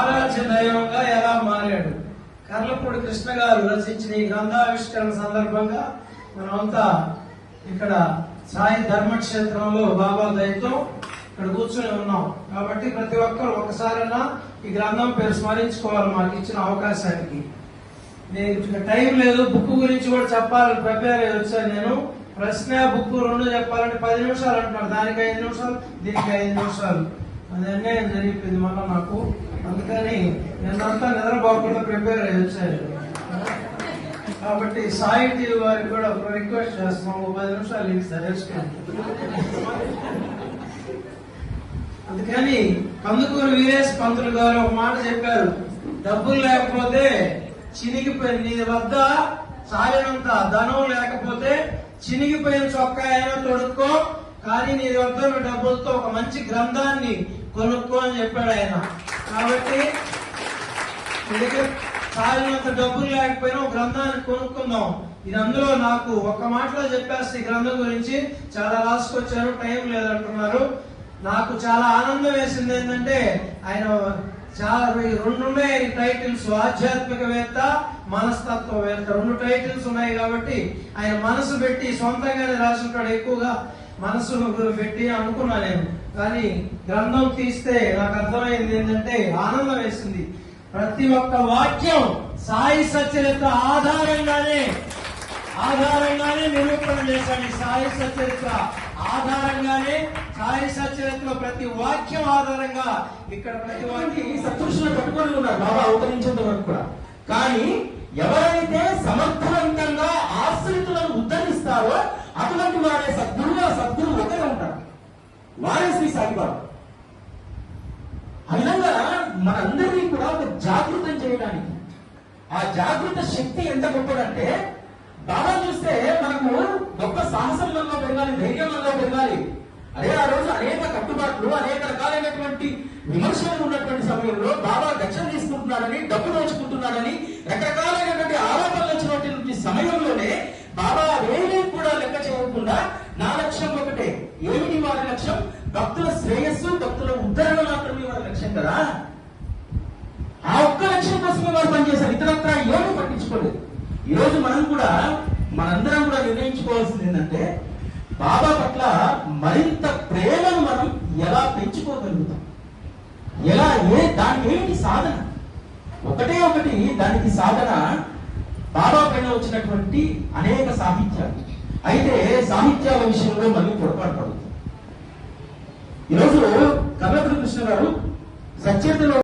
ఆరాధ్య దైవంగా ఎలా మారాడు? కర్లపూడి కృష్ణ గారు రచించిన ఈ గ్రంథావిష్కరణ సందర్భంగా మనమంతా ఇక్కడ సాయి ధర్మక్షేత్రంలో బాబా దయతో ఇక్కడ కూర్చొని ఉన్నాం. కాబట్టి ప్రతి ఒక్కరు ఒకసారైనా ఈ గ్రంథం పేరు స్మరించుకోవాలి మాకు ఇచ్చిన అవకాశానికి. నేను టైం లేదు బుక్ గురించి కూడా చెప్పాలని ప్రిపేర్ అయ్యి వచ్చాను నేను. ప్రశ్న బుక్ రెండు చెప్పాలంటే పది నిమిషాలు అంటున్నారు. దానికి ఐదు నిమిషాలు దీనికి ఐదు నిమిషాలు. అది అన్యాయం జరిగిపోయింది మళ్ళీ నాకు. అందుకని నిన్నంతా నిద్రపోకుండా ప్రిపేర్ అయ్యి వచ్చాను. కాబట్టి సాయి టీవీ వారికి కూడా ఒక రిక్వెస్ట్ చేస్తున్నాం. ఒక పది నిమిషాలు ఇస్తారు వేసుకోండి అందుకని కందుకూరు వీరేష్ పంతులు గారు ఒక మాట చెప్పారు. డబ్బులు లేకపోతే చినిగిపోయిన నీ వద్ద చాలినంత ధనం లేకపోతే చినిగిపోయిన చొక్కా అయినా తొడుక్కో కానీ నీ వద్ద డబ్బులతో ఒక మంచి గ్రంథాన్ని కొనుక్కో అని చెప్పాడు ఆయన. కాబట్టి మీ దగ్గర డబ్బులు లేకపోయినా ఒక గ్రంథాన్ని కొనుక్కుందాం. ఇది అందులో నాకు ఒక మాటలో చెప్పేస్తే ఈ గ్రంథం గురించి చాలా రాసుకొచ్చారు టైం లేదంటున్నారు. నాకు చాలా ఆనందం వేసింది ఏంటంటే ఆయన చాలా రెండు ఉన్నాయి టైటిల్స్. ఆధ్యాత్మికవేత్త మనస్తత్వవేత్త. రెండు టైటిల్స్ ఉన్నాయి కాబట్టి ఆయన మనసు పెట్టి సొంతంగానే రాసుంటాడు ఎక్కువగా. మనసును పెట్టి అనుకున్నా నేను కానీ గ్రంథం తీస్తే నాకు అర్థమైంది ఏంటంటే ఆనందం వేసింది ప్రతి ఒక్క వాక్యం సాయి సచరిత్ర ఆధారంగానే ఆధారంగానే నిరూపణ చేశాడు. ఈ సాయి సచరిత్ర ఆధారంగానే సాయి సచరిత్ర ప్రతి వాక్యం ఆధారంగా ఇక్కడ ప్రతి వాక్యం ఈ సత్పురుషులను పట్టుకొని ఉన్నారు. బాబా అవతరించేంత వరకు కూడా. కానీ ఎవరైతే సమర్థ వారే ఆ విధంగా మనందరినీ కూడా ఒక జాగృతం చేయడానికి. ఆ జాగృత శక్తి ఎంత గొప్పదంటే బాబా చూస్తే మనకు గొప్ప సాహసంలో పెరగాలి ధైర్యంలో పెరగాలి. అదే ఆ రోజు అనేక కట్టుబాట్లు అనేక రకాలైనటువంటి విమర్శలు ఉన్నటువంటి సమయంలో బాబా దక్షిణ తీసుకుంటున్నాడని డబ్బు దోచుకుంటున్నాడని రకరకాలైనటువంటి ఆరోపణలు వచ్చినటువంటి సమయంలోనే బాబా వేరే కూడా లెక్క చేయకుండా నా లక్ష్యం ఒకటే ఏమిటి వారి లక్ష్యం భక్తుల శ్రేయస్సు భక్తుల ఉద్ధరణ మాత్రమే వారి లక్ష్యం కదా? ఆ ఒక్క లక్ష్యం కోసమే వారు పనిచేశారు. ఇతరత్ర ఏమీ పట్టించుకోలేదు. ఈ రోజు మనం కూడా మనందరం కూడా నిర్ణయించుకోవాల్సింది ఏంటంటే బాబా పట్ల మరింత ప్రేమను మనం ఎలా పెంచుకోగలుగుతాం? ఎలా ఏ దానికి ఏమిటి సాధన? ఒకటే ఒకటి దానికి సాధన బాబా పైన వచ్చినటువంటి అనేక సాహిత్యాలు. అయితే సాహిత్యాల విషయంలో మళ్ళీ పొరపాటు పడుతుంది ఈరోజు కర్ణపురి కృష్ణ గారు సచేతలో